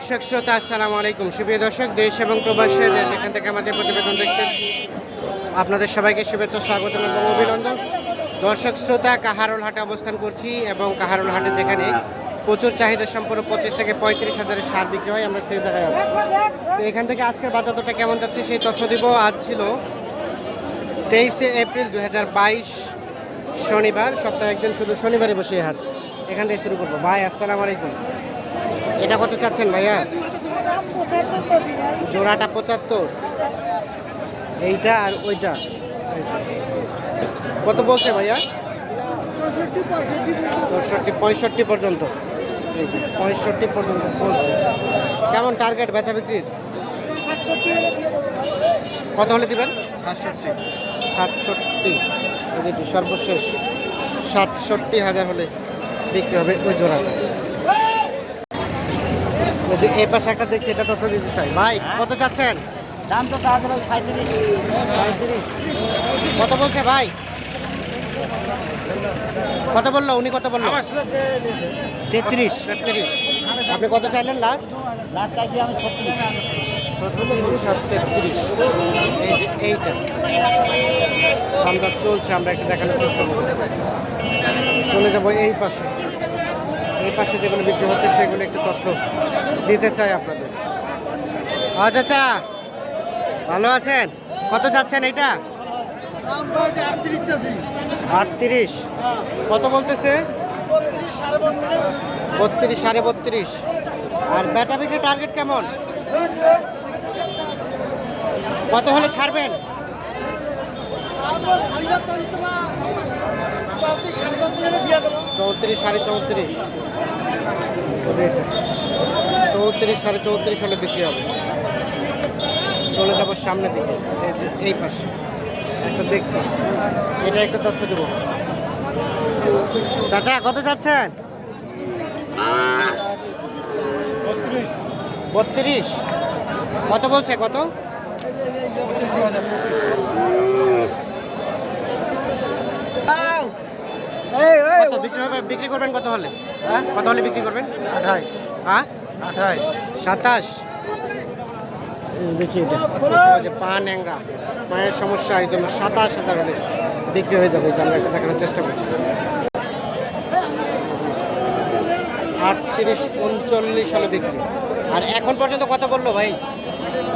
দর্শক, শ্রোতা, আসসালামু আলাইকুম। সুপ্রিয় দর্শক, দেশ এবং প্রবাসে যেখান থেকে আমাদের প্রতিবেদন দেখছেন, আপনাদের সবাইকে শুভেচ্ছা, স্বাগত এবং অভিনন্দন। দর্শক, শ্রোতা কাহারোল হাটে অবস্থান করছি এবং কাহারোল হাটে যেখানে প্রচুর চাহিদা সম্পন্ন পঁচিশ থেকে পঁয়ত্রিশ হাজারের সার বিক্রি হয় আমরা সেই জায়গায় আছি। তো এখান থেকে আজকের বাজার দরটা কেমন যাচ্ছে সেই তথ্য দিব। আজ ছিল তেইশে এপ্রিল দুই হাজার বাইশ, শনিবার। সপ্তাহে একদিন শুধু শনিবারে বসে হাট। এখান থেকে শুরু করব। ভাই, আসসালামু আলাইকুম। এটা কত চাচ্ছেন ভাইয়া? জোড়াটা পঁচাত্তর। এইটা আর ওইটা। কত বলছে ভাইয়া? চৌষট্টি, পঁয়ষট্টি পর্যন্ত। পঁয়ষট্টি পর্যন্ত বলছে। কেমন টার্গেট বেচা বিক্রির? কত হলে দিবেন? সাতষট্টি। যে, সর্বশেষ সাতষট্টি হাজার হলে বিক্রি হবে ওই জোড়াটা। যে এই পাশে একটা দেখছি এটা তথ্য দিতে চাই। ভাই কত চাচ্ছেন? দাম তো টাকা দেবে সাঁত্রিশ পঁয়ত্রিশ কত বলছে ভাই? কত বলল? উনি কত বলল? তেত্রিশ। তেত্রিশ। আপনি কত চাইলেন লাস্ট লাস্ট চাইছি আমি তেত্রিশ এই যে এইটা। আমরা চলছে আমরা একটু দেখানোর চেষ্টা করব। চলে যাব এই পাশে। এই পাশে যেগুলো বিক্রি হচ্ছে সেগুলো একটু তথ্য দিতে চাই আপনাদের। আচ্ছা আচ্ছা ভালো আছেন? কত যাচ্ছেন পড়ছে আটত্রিশ কত বলতেছে? বত্রিশ সাড়ে বত্রিশ। বত্রিশ সাড়ে বত্রিশ। আর বেচা বিক্রি টার্গেট কেমন? কত হলে ছাড়বেন? চৌত্রিশ সাড়ে চৌত্রিশ। চৌত্রিশ সাড়ে চৌত্রিশ হলে বিক্রি হবে। চলে যাব সামনের দিকে এই পাশে। একটা দেখছি। এটা একটা তথ্য দেবো। চাচা কত যাচ্ছেন? বত্রিশ। বত্রিশ। কত বলছে কত? পঁচিশ হাজার পঁচিশ কত বিক্রি হবে বিক্রি করবেন কত হলে? কত হলে বিক্রি করবেন? হ্যাঁ? সাতাশ। দেখি এটা। যে পা ন্যাংরা পায়ের সমস্যা এই জন্য সাতাশ হাজার হলে বিক্রি হয়ে যাবে আমরা এটা দেখানোর চেষ্টা করছি। আটত্রিশ উনচল্লিশ হলে বিক্রি। আর এখন পর্যন্ত কত বলল ভাই?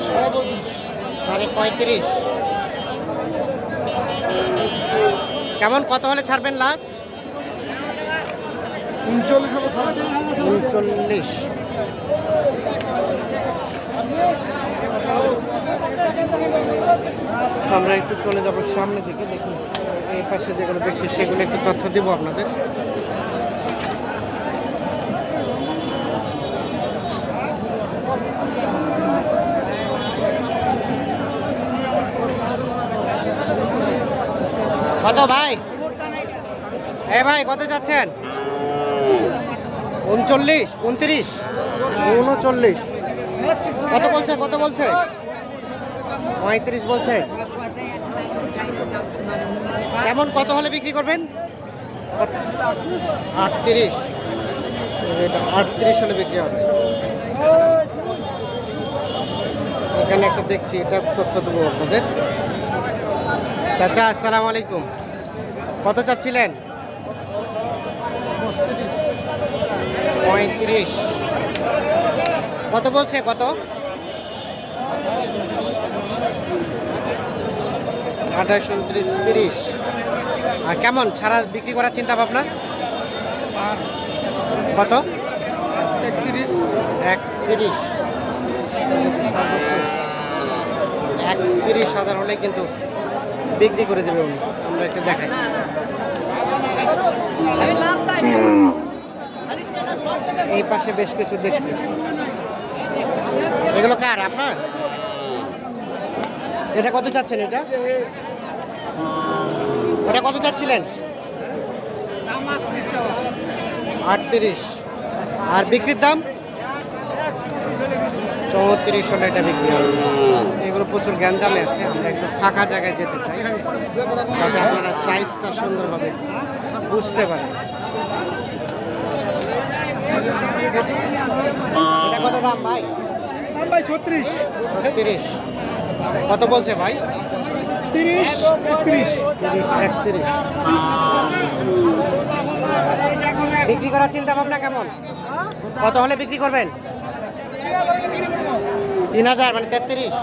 সাড়ে পঁয়ত্রিশ। সাড়ে পঁয়ত্রিশ। কেমন কত হলে ছাড়বেন লাস্ট উনচল্লিশ। আমরা একটু চলে যাব সামনে দিকে দেখি এই পাশে যেগুলো দেখছি, সেগুলো একটু তথ্য দিব আপনাদের। কত ভাই? এ ভাই, কত যাচ্ছেন? উনচল্লিশ উনত্রিশ? উনচল্লিশ। কত বলছে কত বলছে? পঁয়ত্রিশ বলছে। কেমন কত হলে বিক্রি করবেন? আটত্রিশ। এটা আটত্রিশ হলে বিক্রি হবে। এখানে একটা দেখছি এটা তথ্য দেবো আপনাদের। চাচা আসসালামু আলাইকুম। কত চাচ্ছিলেন? পঁয়ত্রিশ। কত বলছে কত? আঠাশ উনত্রিশ তিরিশ। আর কেমন ছাড়া বিক্রি করার চিন্তা ভাবনা? কত? একত্রিশ। একত্রিশ। একত্রিশ হাজার হলে কিন্তু বিক্রি করে দেবে উনি। আমরা একটু দেখাই। এই পাশে বেশ কিছু দেখছি। এগুলো কার, আপনার? এটা কত চাচ্ছেন এটা? ওটা কত চাচ্ছিলেন? আটত্রিশ। আর বিক্রির দাম? চৌত্রিশ হলে এটা বিক্রি এগুলো প্রচুর গ্যাঞ্জামে আছে, আমরা একটু ফাঁকা জায়গায় যেতে চাই। যাতে আপনারা সাইজটা সুন্দরভাবে বুঝতে পারেন এটা কত দাম ভাই? দাম ভাই ছত্রিশ। ছত্রিশ। কত বলছে ভাই? তিরিশ একত্রিশ। তিরিশ একত্রিশ। বিক্রি করার চিন্তা ভাবনা কেমন? কত হলে বিক্রি করবেন? তিন হাজার মানে তেত্রিশ?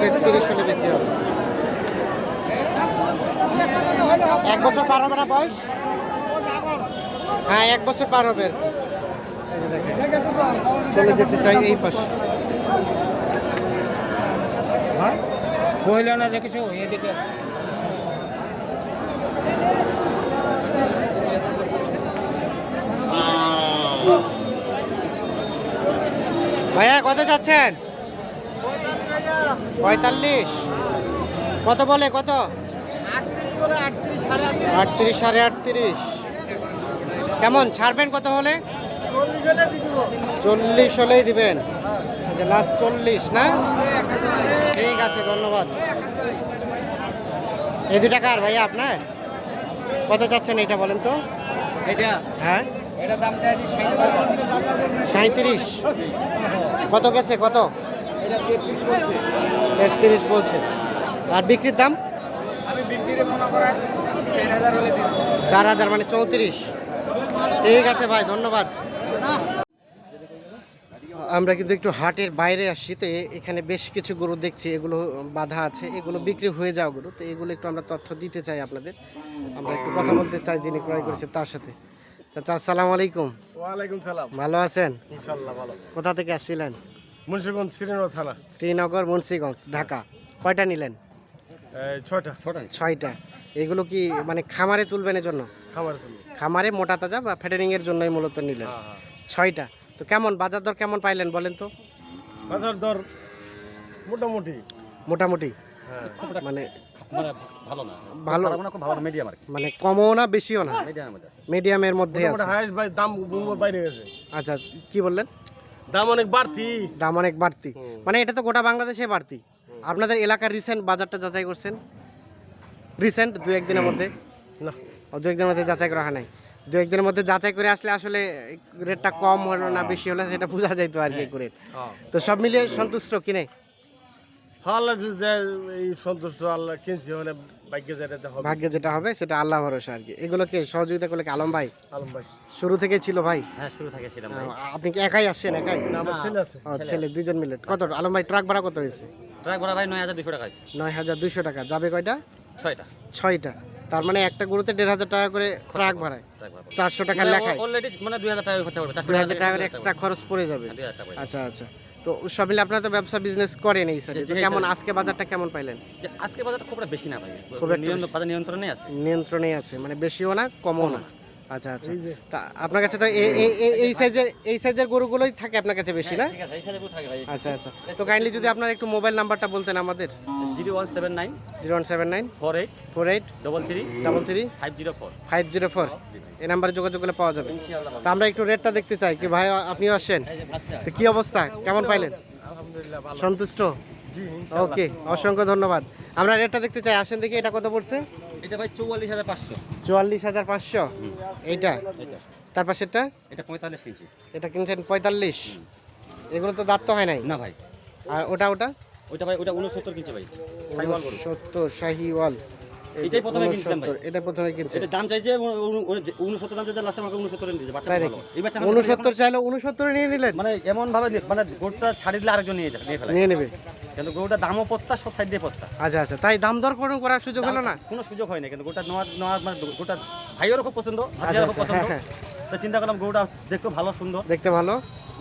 তেত্রিশ হলে বিক্রি হবে। এক বছর পার হবে না বয়স? হ্যাঁ এক বছর পার হবে আর। চলে যেতে চাই এই পাশে। কইল না যে কিছু এদিকে ভাইয়া কত যাচ্ছেন? পঁয়তাল্লিশ। কত বলে কত? আটত্রিশ সাড়ে আটত্রিশ। কেমন ছাড়বেন কত হলে? চল্লিশ হলেই দিবেন। লাস্ট চল্লিশ না? ঠিক আছে ধন্যবাদ। এই দুটা কার ভাইয়া আপনার? কত চাচ্ছেন এটা বলেন তো? এটা। হ্যাঁ? সাঁত্রিশ কত গেছে কত? তেত্রিশ বলছে। আর বিক্রির দাম? চার হাজার মানে চৌত্রিশ। ঠিক আছে ভাই ধন্যবাদ। আমরা কিন্তু একটু হাটের বাইরে আসছি তো এখানে বেশ কিছু গরু দেখছি এগুলো বাধা আছে এগুলো বিক্রি হয়ে যাওয়া গরু তো এগুলো একটু আমরা তথ্য দিতে চাই আপনাদের। আমরা একটু কথা বলতে চাই যিনি ক্রয় করেছে তার সাথে। চাচা আসসালামু আলাইকুম। ওয়ালাইকুম সালাম। ভালো আছেন? ভালো। কোথা থেকে আসছিলেন? মুন্সিগঞ্জ শ্রীনগর থানা। শ্রীনগর মুন্সিগঞ্জ ঢাকা। কয়টা নিলেন? ছয়টা। ছয়টা। এগুলো কি মানে খামারে তুলবেন এর জন্য খামারে মোটা তাজা বা ফ্যাটারিং এর জন্যই মূলত নিলেন। হ্যাঁ হ্যাঁ। ছয়টা। তো কেমন বাজার দর কেমন পাইলেন বলেন তো? বাজার দর মোটামুটি। মোটামুটি। হ্যাঁ। মানে মানে ভালো না। ভালো। খারাপ না খুব ভালো মিডিয়াম আর মানে কমও না বেশিও না? মিডিয়ামের মধ্যে আছে। হাইস্ট ভাই দাম বাইরে গেছে। আচ্ছা কি বললেন? দাম অনেক বাড়তি। দাম অনেক বাড়তি। মানে এটা তো গোটা বাংলাদেশে বাড়তি। আপনাদের এলাকার রিসেন্ট বাজারটা যাচাই করছেন? রিসেন্ট দু একদিনের মধ্যে? না। দু একদিনের মধ্যে যাচাই করা হয় নাই। দু একদিনের মধ্যে যাচাই করে আসলে আসলে রেটটা কম হলো না বেশি হলো সেটা বোঝা যাইতো আর কি করে। হ্যাঁ তো সব মিলিয়ে সন্তুষ্ট কিনে আল্লাহ যে যে এই সন্তুষ্ট আল্লাহ কিনছি মানে ভাগ্যে যেটা হবে। ভাগ্যে যেটা হবে সেটা আল্লাহ ভরসা আর কি। এগুলোকে সহযোগিতা করলে কি? আলম ভাই? আলম ভাই। শুরু থেকে ছিল ভাই? হ্যাঁ শুরু থেকে ভাই। আপনি কি একাই আসছেন একাই? না আমার ছেলে আছে। ছেলে দুজন মিলে। কত? আলম ভাই ট্রাক ভাড়া কত হয়েছে? ট্রাক ভরা ভাই নয় হাজার দুশো টাকা নয় হাজার দুইশো টাকা। যাবে কয়টা? ছয়টা। ছয়টা। তার মানে একটা গরুতে দেড় হাজার টাকা করে ট্রাক ভাড়ায়। চারশো টাকা লেখায়। অলরেডি মানে দুই হাজার টাকা খরচা দুই হাজার টাকার এক্সট্রা খরচ পড়ে যাবে। টাকা আচ্ছা আচ্ছা। তো সব মিলে আপনারা তো ব্যবসা বিজনেস করেন এই জি, কেমন। আজকে বাজারটা কেমন পাইলেন? আজকে বাজারটা খুব বেশি না ভাই। খুব নিয়ন্ত্রণ বাজার নিয়ন্ত্রণে আছে। নিয়ন্ত্রণে আছে মানে বেশিও না। কমও না। আচ্ছা আচ্ছা। তা আপনার কাছে তো এই- সাইজের এই সাইজের গরুগুলোই থাকে আপনার কাছে বেশি না? ভাই। আচ্ছা আচ্ছা। তো কাইন্ডলি যদি আপনার একটু মোবাইল নাম্বারটা বলতেন আমাদের। Zero one seven nine zero one seven nine four eight four eight double three double three five zero four. Five zero four. এই নাম্বারে যোগাযোগ করলে পাওয়া যাবে। তা আমরা একটু রেটটা দেখতে চাই কি ভাই আপনিও আসেন। তো কি অবস্থা? কেমন পাইলেন? সন্তুষ্ট? ওকে অসংখ্য ধন্যবাদ। আমরা রেটটা দেখতে চাই আসেন দেখি এটা কত পড়ছে? এটা ভাই চৌয়াল্লিশ হাজার পাঁচশো। চুয়াল্লিশ হাজার পাঁচশো? এইটা? তারপর তার পাশেরটা এটা পঁয়তাল্লিশ কিনছি এটা কিনছেন পঁয়তাল্লিশ? এগুলো তো দাঁত তো হয় নাই? না ভাই। আর ওটা ওটা? ওইটা ভাই ওটা উনসত্তর কিনছি ভাই। সত্তর শাহিওয়াল এটাই প্রথমে কিনছিলাম ভাই। এটা প্রথমে কিনছে। এটা দাম চাইছে উনসত্তর দাম চাইছে লাস্টে আমাকে উনসত্তর দিয়েছে বাচ্চা ভালো। এই বাচ্চা আমাকে উনসত্তর চাইলে উনসত্তরে নিয়ে নিলেন? মানে এমন ভাবে মানে গরুটা ছাড়ি দিলে আরেকজন নিয়ে যাবে নিয়ে ফেলে। নিয়ে নেবে। কিন্তু গরুটা দামও পত্তা সব সাইড দিয়ে পত্তা। আচ্ছা আচ্ছা। তাই দাম দর করার সুযোগ হলো না? কোনো সুযোগ হয় না কিন্তু গোটা নেওয়ার নেওয়ার মানে গোটা ভাইয়েরও খুব পছন্দ আচ্ছা, খুব আচ্ছা, পছন্দ। তো চিন্তা করলাম গরুটা দেখতে ভালো সুন্দর। দেখতে ভালো।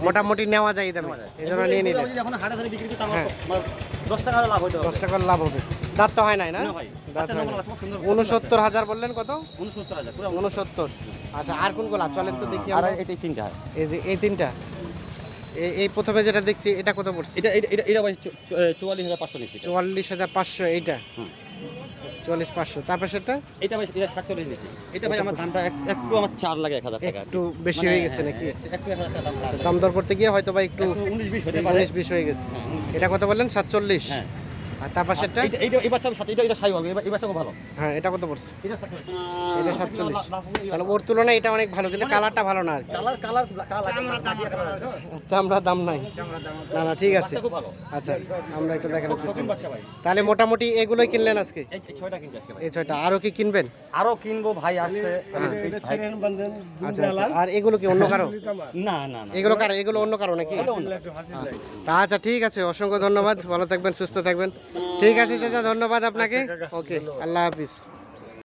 মোটামুটি নেওয়া যায় দামে। নেওয়া এই জন্য নিয়ে নিলে এখন হাটে ধরে বিক্রি করতে আমার হ্যাঁ। আমার দশ টাকার লাভ দশ হবে টাকার লাভ হবে। দাঁত তো হয় নাই না? ভাই। হয় উনসত্তর হাজার বললেন কত? উনসত্তর হাজার উনসত্তর আচ্ছা আর কোনগুলো চলেন তো দেখি আর। এটাই তিনটা। এই যে এই তিনটা। এই এই প্রথমে যেটা দেখছি এটা কত পড়ছে? এটা এটা এটা ভাই চুয়াল্লিশ হাজার পাঁচশো নিচ্ছি চুয়াল্লিশ হাজার পাঁচশো এইটা? চুয়াল্লিশ পাঁচশো। তারপর সেটা? এটা ভাই এটা সাতচল্লিশ নিচ্ছি এটা ভাই আমার দামটা একটু আমার চার লাগে এক হাজার টাকা। একটু বেশি মানে, হয়ে গেছে হ্যাঁ, নাকি একটু এক দাম দর করতে গিয়ে হয়তো বা একটু উনিশ বিশ হতে পারে। উনিশ বিশ হয়ে গেছে। হ্যাঁ। এটা কত বললেন? সাতচল্লিশ। হ্যাঁ। আর তার পাশেরটা এইটা এইটা এই বাচ্চা সাথে এটা এটা সাই হবে এই বাচ্চা ভালো। হ্যাঁ এটা কত পড়ছে? এটা সাথে- এটা সাতচল্লিশ। তাহলে ওর তুলনায় এটা অনেক ভালো কিন্তু কালারটা ভালো না আর কালার কালার চামড়া দাম নাই। না না ঠিক আছে। আচ্ছা আমরা একটু দেখানোর চেষ্টা তাহলে মোটামুটি এগুলোই কিনলেন আজকে? এই এই ছয়টা কিনছি আজকে ভাই। এই ছয়টা। আরও কি কিনবেন? আরও কিনবো ভাই আসছে বান্ধেন আচ্ছা আচ্ছা। আর এগুলো কি অন্য কারও? না না এগুলো কারও এগুলো অন্য কারও নাকি? আচ্ছা ঠিক আছে। অসংখ্য ধন্যবাদ। ভালো থাকবেন সুস্থ থাকবেন। ঠিক আছে চাচা ধন্যবাদ আপনাকে। ওকে আল্লাহ হাফিজ।